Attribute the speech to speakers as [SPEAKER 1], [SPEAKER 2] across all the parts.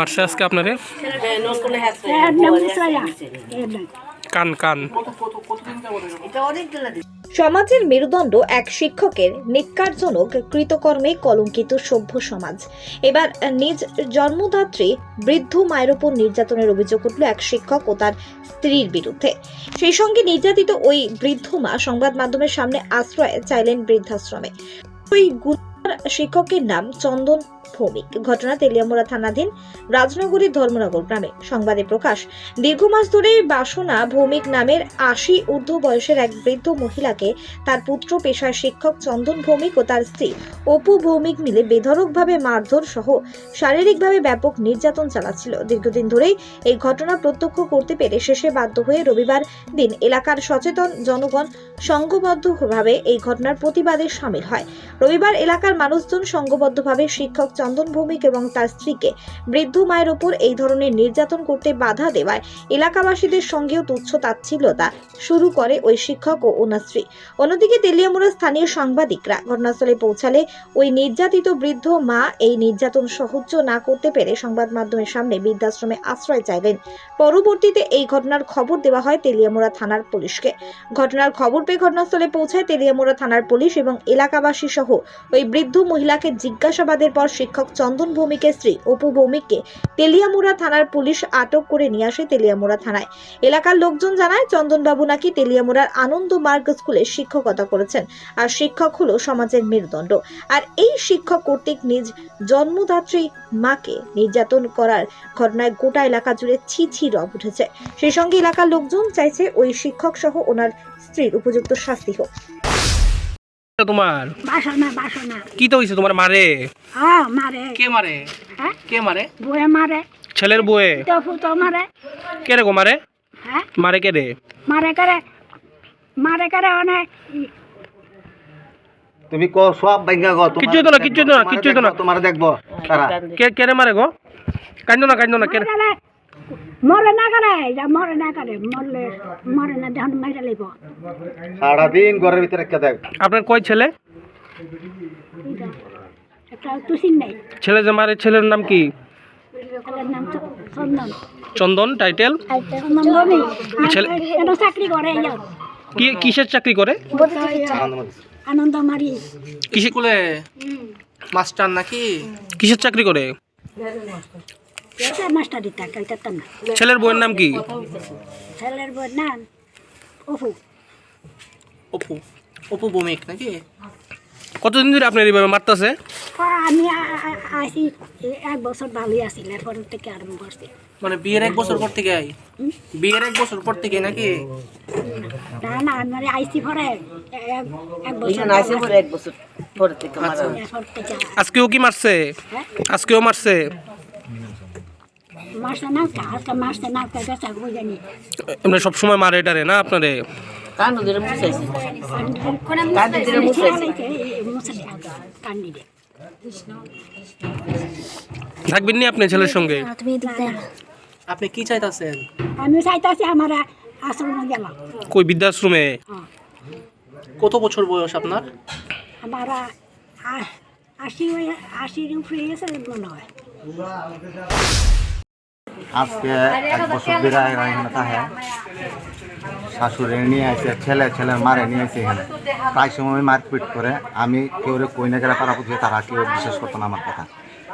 [SPEAKER 1] মারছে আজকে আপনারে। কান কান।
[SPEAKER 2] সমাজের মেরুদণ্ড এক শিক্ষকের নিকারজনক কৃতকর্মে কলঙ্কিত সভ্য সমাজ। এবার নিজ জন্মদাত্রী বৃদ্ধ মায়ের উপর নির্যাতনের অভিযোগ উঠল এক শিক্ষক ও তার স্ত্রীর বিরুদ্ধে। সেই সঙ্গে নির্যাতিত ওই বৃদ্ধ মা সংবাদ মাধ্যমের সামনে আশ্রয় চাইলেন বৃদ্ধাশ্রমে। ওই শিক্ষকের নাম চন্দন ভৌমিক। ঘটনা তেলিয়ামুড়া থানাধীন রাজনগরীর ধর্মনগর গ্রামে। সংবাদে প্রকাশ, দীর্ঘ মাস ধরে বাসনা ভৌমিক নামের আশি ঊর্ধ্ব বয়সের এক বৃদ্ধ মহিলাকে তার পুত্র পেশার শিক্ষক চন্দন ভৌমিক ও তার স্ত্রী অপু ভৌমিক মিলে বেধড়কভাবে মারধর সহ শারীরিকভাবে ব্যাপক নির্যাতন চালাচ্ছিল। দীর্ঘদিন ধরেই এই ঘটনা প্রত্যক্ষ করতে পেরে শেষে বাধ্য হয়ে রবিবার দিন এলাকার সচেতন জনগণ সংঘবদ্ধভাবে এই ঘটনার প্রতিবাদে সামিল হয়। রবিবার এলাকার মানুষজন সংঘবদ্ধভাবে শিক্ষক চন্দন ভৌমিক এবং তার স্ত্রীকে বৃদ্ধ মায়ের ওপর এই ধরনের নির্যাতন করতে বাধা দেওয়ায় এলাকাবাসীদের সঙ্গেও তুচ্ছ তাচ্ছিল্যতা শুরু করে ওই শিক্ষক ও ওনার স্ত্রী। অন্যদিকে তেলিয়ামুড়া স্থানীয় সাংবাদিকরা ঘটনাস্থলে পৌঁছালে ওই নির্যাতিত বৃদ্ধ মা এই নির্যাতন সহ্য না করতে পেরে সংবাদ মাধ্যমের সামনে বৃদ্ধাশ্রমে আশ্রয় চাইলেন পরবর্তীতে এই ঘটনার খবর দেওয়া হয় তেলিয়ামুড়া থানার পুলিশকে। ঘটনার খবর পেয়ে ঘটনাস্থলে পৌঁছায় তেলিয়ামুড়া থানার পুলিশ এবং এলাকাবাসী সহ ওই বৃদ্ধ মহিলাকে জিজ্ঞাসাবাদের পর শিক্ষক চন্দন ভৌমিকের স্ত্রী অপু ভৌমিককে তেলিয়ামুড়া থানার পুলিশ আটক করে নিয়ে আসে তেলিয়ামুড়া থানায়। এলাকার লোকজন জানায়, চন্দনবাবু নাকি তেলিয়ামুড়ার আনন্দ মার্গ স্কুলে শিক্ষকতা করেছেন আর শিক্ষক হলো সমাজের মেরুদণ্ড। আর এই শিক্ষক কর্তৃক নিজ জন্মদাত্রী মাকে নির্যাতন করার ঘটনায় গোটা এলাকা জুড়ে ছি ছি রব উঠেছে। সেই সঙ্গে এলাকার লোকজন চাইছে ওই শিক্ষক সহ ওনার স্ত্রীর উপযুক্ত শাস্তি হোক।
[SPEAKER 1] তোমার?
[SPEAKER 3] বাসনা বাসনা।
[SPEAKER 1] কি তো হয়েছে তোমার মারে?
[SPEAKER 3] হ্যাঁ মারে।
[SPEAKER 1] কে মারে?
[SPEAKER 3] হ্যাঁ?
[SPEAKER 1] কে মারে?
[SPEAKER 3] বয়ে মারে।
[SPEAKER 1] ছেলের বয়ে
[SPEAKER 3] তো ফুটো মারে।
[SPEAKER 1] কে রে গো মারে?
[SPEAKER 3] হ্যাঁ?
[SPEAKER 1] মারে কে রে?
[SPEAKER 3] মারে করে মারে করে অনেক?
[SPEAKER 4] তুমি ক সব ভাঙ্গা গো তোমার
[SPEAKER 1] কিচ্ছু হতো না,
[SPEAKER 4] দেখব,
[SPEAKER 1] কিচ্ছু হতো না, কিচ্ছু হতো না।
[SPEAKER 4] দেখব, তোমারে দেখব
[SPEAKER 1] কে কে রে মারে গো? কান্দো না কান্দো না কে রে?
[SPEAKER 3] মরে না করে যা মরে না করে মরলে মরে না
[SPEAKER 4] সারাদিন ঘরের ভিতরে রেখে দেখ?
[SPEAKER 1] আপনার কয় ছেলে?
[SPEAKER 3] একটা তুসিন নেই
[SPEAKER 1] ছেলে যে মারে ছেলের নাম কি?
[SPEAKER 3] ছেলের নাম চন্দন।
[SPEAKER 1] চন্দন টাইটেল? ছেলে-
[SPEAKER 3] চাকরি করে
[SPEAKER 1] কি কিসের চাকরি করে?
[SPEAKER 3] আনন্দ মারি
[SPEAKER 1] কিসে
[SPEAKER 5] স্কুলে মাস্টার নাকি?
[SPEAKER 1] কিসের চাকরি করে?
[SPEAKER 3] মাস্টারি থাকে এটা না
[SPEAKER 1] ছেলের বউয়ের নাম কি
[SPEAKER 3] ছেলের বউর নাম অফু
[SPEAKER 5] অপু অপু ভৌমিক নাকি
[SPEAKER 1] কতদিন ধরে আপনার এইভাবে মারতেছে?
[SPEAKER 3] আমি আসি এ- এক বছর ভালোই আসিল এরপর থেকে আরম্ভ করছি।
[SPEAKER 5] মানে বিয়ের এক বছর পর থেকে আই? বিয়ের এক বছর পর থেকে নাকি?
[SPEAKER 3] না না আমি আইসি পরে এক বছর
[SPEAKER 6] আসে পরে এক বছর পরে থেকে
[SPEAKER 1] আজকেও কি মারছে?
[SPEAKER 3] হ্যাঁ?
[SPEAKER 1] আজকেও মারছে?
[SPEAKER 3] মাসে না আজকে মাসে না গেছে ওই জানি
[SPEAKER 1] এমনি সবসময় মারে এটারে না আপনারে?
[SPEAKER 6] কান্ড ধরে মুছাইছে কান্ড ধরে মুছাইছে
[SPEAKER 3] কান্দি দে
[SPEAKER 1] থাকবেন নি আপনি ছেলের সঙ্গে?
[SPEAKER 5] আপনি কি চাইতাছেন?
[SPEAKER 3] আমি চাইতেছি আমার আশ্রমে গেলাম।
[SPEAKER 1] কই বৃদ্ধাশ্রমে?
[SPEAKER 5] কত বছর বয়স আপনার?
[SPEAKER 3] আমার আশি হয়ে- আশির উপরে গেছে মনে হয়।
[SPEAKER 4] আজকে এক বছর ধরে এখানে থাকে শাশুড়ি নিয়ে আসে ছেলে ছেলে মারে নিয়ে আসে এখানে। প্রায় সময় মারপিট করে আমি কেউ কই না গেলে পাড়া পুজিয়ে তারা কেউ বিশ্বাস করতো না আমার কথা।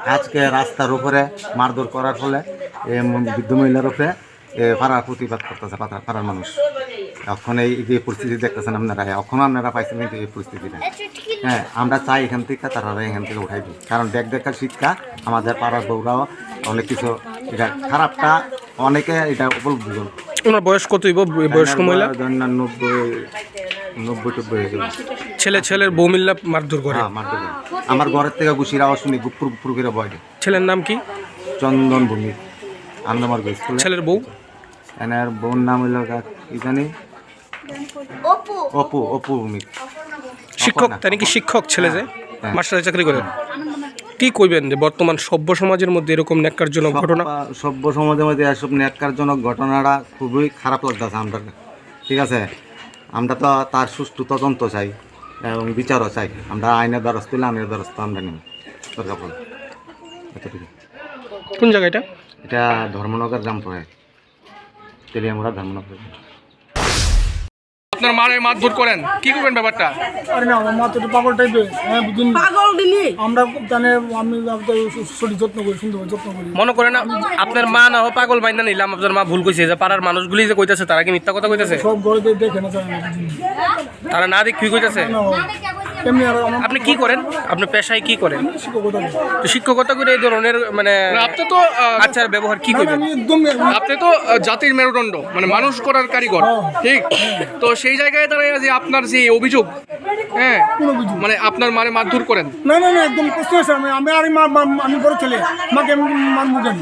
[SPEAKER 4] আজকে রাস্তার উপরে মারধর করার ফলে এ বৃদ্ধ মহিলার উপরে এ পাড়ার প্রতিবাদ করতেছে পাড়া- পাড়ার মানুষ। এখন এই যে পরিস্থিতি দেখতেছেন আপনারা, এখন আপনারা পাইছেন কিন্তু এই পরিস্থিতিটা। হ্যাঁ আমরা চাই এখান থেকে তারা এখান থেকে উঠাই দিই কারণ দেখ দেখার শিক্ষা আমাদের পাড়ার বউরাও অনেক কিছু এটা খারাপটা অনেকে এটা উপলব্ধি করে
[SPEAKER 1] ওনার বয়স কত হইব? বয়স্ক মহিলা?
[SPEAKER 4] নব্বই নব্বই টব্বই হয়ে যাবে
[SPEAKER 1] ছেলে ছেলের বউ মিল্লা মারধর করে।
[SPEAKER 4] হ্যাঁ মারতে পারে। আমার ঘরের থেকে গুছির আওয়াজ শুনি গুপুর গুপুর করে বয়
[SPEAKER 1] ছেলের নাম কি?
[SPEAKER 4] চন্দন ভূমি। আনন্দমার স্কুলে
[SPEAKER 1] ছেলের বউ?
[SPEAKER 4] এনার বউর নাম হইল কি জানি? অপু। অপু ভূমি।
[SPEAKER 1] শিক্ষক তাই নাকি শিক্ষক ছেলে যে?
[SPEAKER 4] হ্যাঁ।
[SPEAKER 1] মাস্টারের চাকরি করে। কি কইবেন যে বর্তমান সভ্য সমাজের মধ্যে এরকম ন্যাক্কারজনক ঘটনা?
[SPEAKER 4] সভ্য সমাজের মধ্যে এসব ন্যাক্কারজনক ঘটনাটা খুবই খারাপ লাগতেছে আমরা ঠিক আছে? আমরা তো তার সুষ্ঠু তদন্ত চাই এবং বিচারও চাই। আমরা আইনের দ্বারস্থ হলে আইনের দ্বারস্থ আমরা নিই এতটুকু
[SPEAKER 1] কোন জায়গা এটা?
[SPEAKER 4] এটা ধর্মনগর গ্রাম পড়ে তেলিয়ামুড়া ধর্মনগর।
[SPEAKER 1] আপনার মারে মারধর করেন? কি করবেন ব্যাপারটা?
[SPEAKER 7] আরে না আমার মা তো একটু পাগল টাইপের হ্যাঁ বুঝুন।
[SPEAKER 6] পাগল দিলি?
[SPEAKER 7] আমরা জানে আমি শরীর যত্ন করি সুন্দর যত্ন করি।
[SPEAKER 1] মনে করেন আপনার মা না হোক পাগল বাইন্দা নিলাম আপনার মা ভুল কইছে যে পাড়ার মানুষগুলি যে কইতাছে তারা কি মিথ্যা কথা কইতাছে?
[SPEAKER 7] সব ঘরে দেখে না।
[SPEAKER 1] তারা না দেখ কি কইতাছে?
[SPEAKER 7] না, এমনি আর
[SPEAKER 1] আপনি কি করেন? আপনি পেশায় কি করেন?
[SPEAKER 7] শিক্ষকতা
[SPEAKER 1] তো শিক্ষকতা করে এই ধরনের মানে
[SPEAKER 8] আপনি তো
[SPEAKER 1] আচার ব্যবহার কি করবেন?
[SPEAKER 8] আপনি তো জাতির মেরুদণ্ড মানে মানুষ করার কারিগর ঠিক? তো সেই জায়গায় দাঁড়িয়ে যে আপনার যে অভিযোগ হ্যাঁ।
[SPEAKER 7] কোনো অভিযোগ
[SPEAKER 8] মানে আপনার মানে মারধর করেন?
[SPEAKER 7] না না না একদম কষ্ট হয়েছে আমি আমি আর মা মা- আমি বড় ছেলে। মাকে মারবো কেন?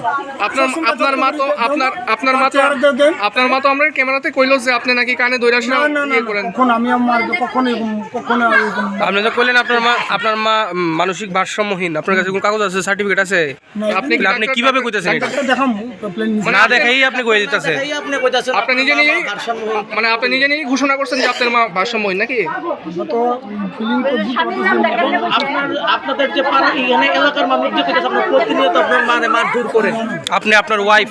[SPEAKER 8] আপনার আপনার মা তো আপনার আপনার মা তো
[SPEAKER 7] দেন।
[SPEAKER 8] আপনার মা তো আমরা ক্যামেরাতে কইলো যে আপনি নাকি কানে
[SPEAKER 7] না না না
[SPEAKER 8] ইয়ে করেন।
[SPEAKER 7] কখন আমি আমার কখনো এরকম কখনো এরকম
[SPEAKER 1] আপনি তো কইলেন আপনার মা আপনার মা উম, মানসিক ভারসাম্যহীন আপনার কাছে কোনো কাগজ আছে সার্টিফিকেট আছে?
[SPEAKER 8] আপনি
[SPEAKER 1] আপনি কীভাবে কইতেছেন এটা?
[SPEAKER 7] দেখাম প্লেন
[SPEAKER 1] না দেখাই আপনি কয়ে দিতেছে
[SPEAKER 8] আপনি নিজে নিজেই মানে আপনি নিজে নিজেই ঘোষণা করছেন যে আপনার মা ভারসাম্যহীন নাকি?
[SPEAKER 7] তো ফিলিং
[SPEAKER 5] আপনাদের যে পাড়া এখানে এলাকার মানুষ যে আপনার প্রতিনিয়ত আপনার মানে মারধর করেন
[SPEAKER 1] আপনি আপনার ওয়াইফ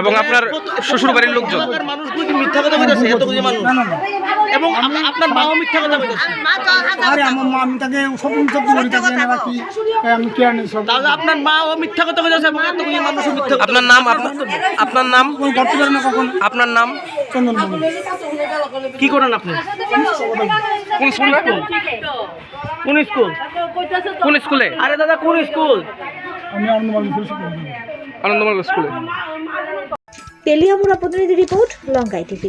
[SPEAKER 1] এবং আপনার শ্বশুর বাড়ির লোকজন।
[SPEAKER 5] এলাকার মানুষগুলো কি মিথ্যা কথা কইতাছে এত মানুষ এবং আপনার মাও মিথ্যা কথা
[SPEAKER 7] আরে আমার মা আমি তাকে সব যত্ন তাকে এনে আমি কেয়ার নেই সব।
[SPEAKER 5] তাহলে আপনার মাও মিথ্যা কথা এবং এত মিথ্যা
[SPEAKER 1] আপনার নাম আপনার আপনার নাম? আপনার নাম?
[SPEAKER 7] চন্দন
[SPEAKER 5] কি করেন আপনি?
[SPEAKER 8] কোন স্কুল?
[SPEAKER 5] কোন স্কুল?
[SPEAKER 1] কোন স্কুলে?
[SPEAKER 5] আরে দাদা কোন স্কুল?
[SPEAKER 7] আমি আনন্দমল স্কুল আনন্দমল
[SPEAKER 8] আনন্দমার্গ স্কুলে।
[SPEAKER 2] তেলিয়ামুরা প্রতিনিধি রিপোর্ট লঙ্কাই টিভি।